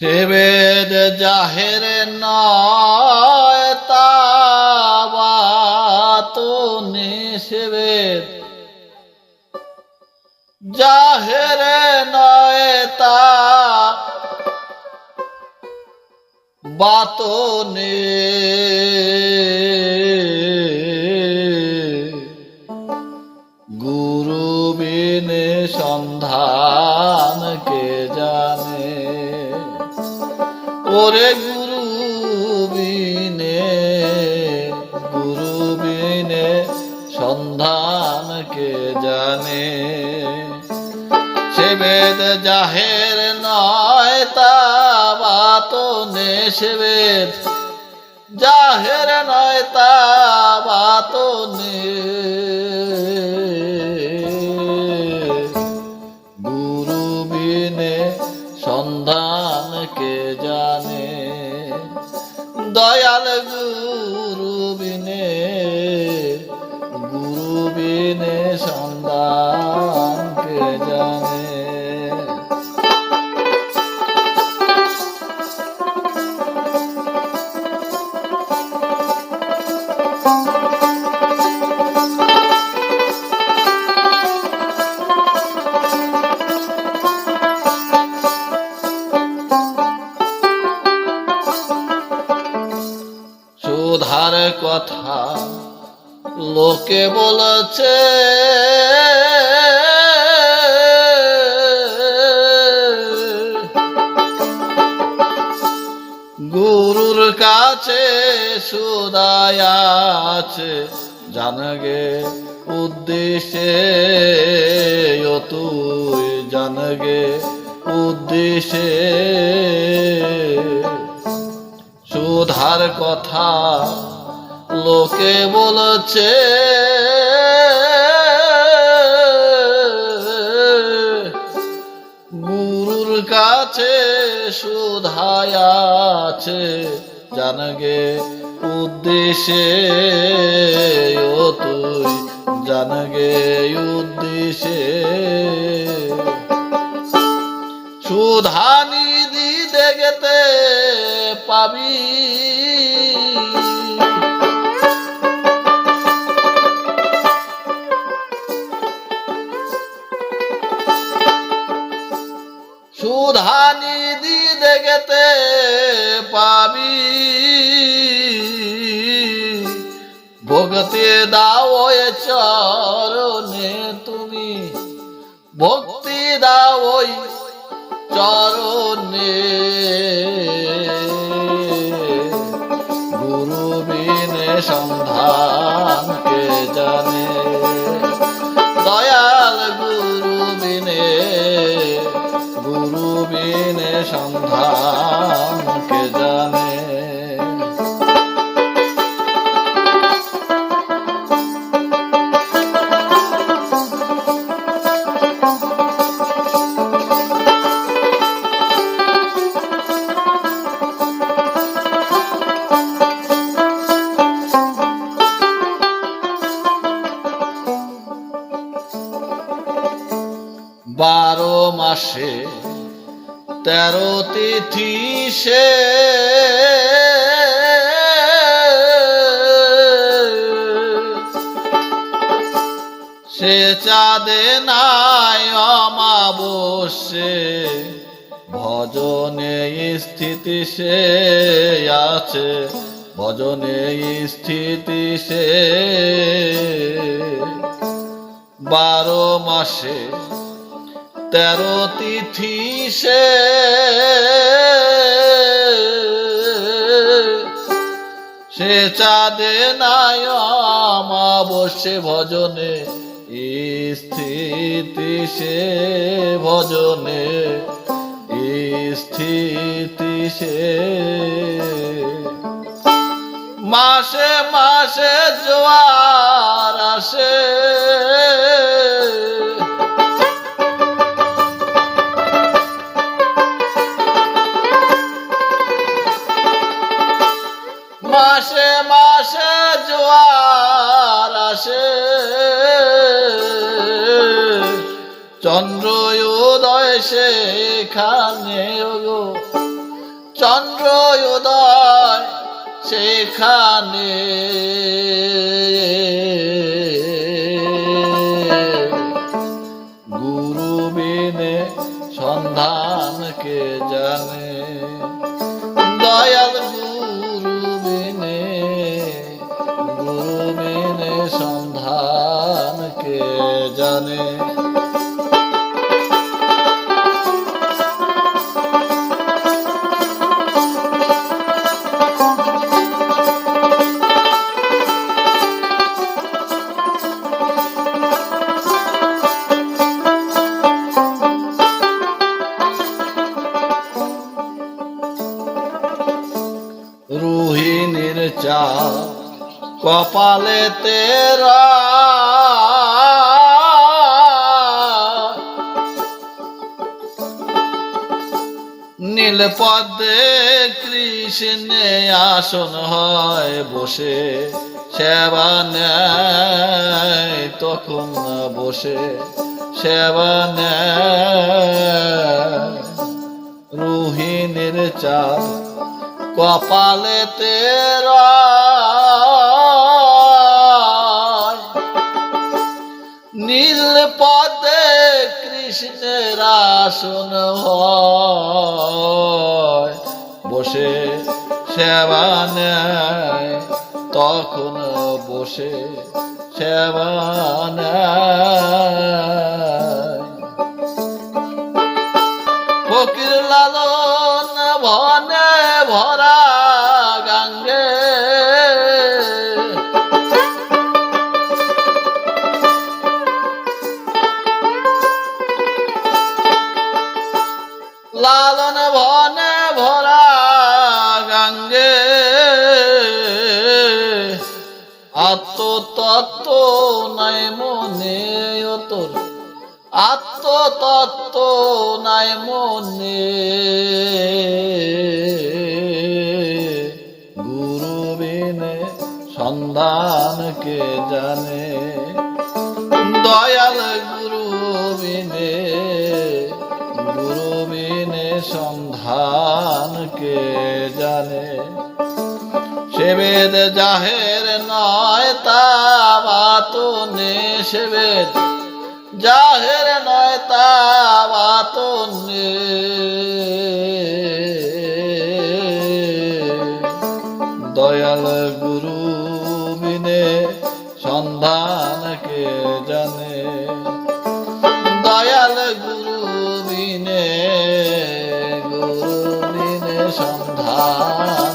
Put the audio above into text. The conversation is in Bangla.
সেবেদ জাহের নয় তাবাতো নিষেবেদ জাহের নয় তা বাতনে সন্ধান কে জানে। সে বেদ জাহের নয়, তা বাতো নে সে বেদ জাহের নয়, তা বাতো সন্ধান কে জানে কথা লোকে বলেছে গুরুর কাছে সুদায় আছে জানগে উদ্দেশ্যে তুই জানগে উদ্দেশ্যে। সুধার কথা লোকে বলছে গুরুর কাছে সুধায় আছে, জানগে উদ্দেশ্যে। ও তুই জানগে উদ্দেশ্যে। সুধা নিধি দেখতে পাবি ভগতে দাও চরণে তুমি। ভক্তি দাও চরণে। গুরু বিনে সন্ধান কে জানে। দয়াল গুরু বিনে গুরু বিনে সন্ধান বারো মাসে তেরো তিথি সে সে চাঁদে নাই অমাবস্যে, ভজনে স্থিতি সে আছে, ভজনে স্থিতি সে। বারো মাসে তেরো তিথি সে সে চাঁদে নাই অমাবস্যে ভজনে স্থিতি সে ভজনে স্থিতি সে। মাসে মাসে জোয়ার আসে চন্দ্র উদয় সেখানে গো উদয় সেখানে। গুরু বিনে সন্ধান কে জানে? দয়াল গুরু বিনে গুরু বিনে সন্ধান কে জানে? রুহিণীর চা কপালে তেরা। নীল পদ্মে কৃষ্ণে আসন হয় বসে, সেবা নেয় তখন বসে, সেবা নেয়। রুহিণীর চাঁদ কপালে তেরা নীল পদে কৃষ্ণের আসন বসে সেবা নেয় তখন বসে সেবা নেয়। আত্মতত্ত্ব নাই মনে। গুরু বিনে সন্ধান কে জানে? দয়াল গুরু বিনে গুরু বিনে সন্ধান কে জানে? সেবেদ জাহের নয় তা বাতনে সেবেদ জাহের নয় তা বাতনে দয়াল গুরু বিনে সন্ধান কে জানে? দয়াল গুরু বিনে গুরু বিনে সন্ধান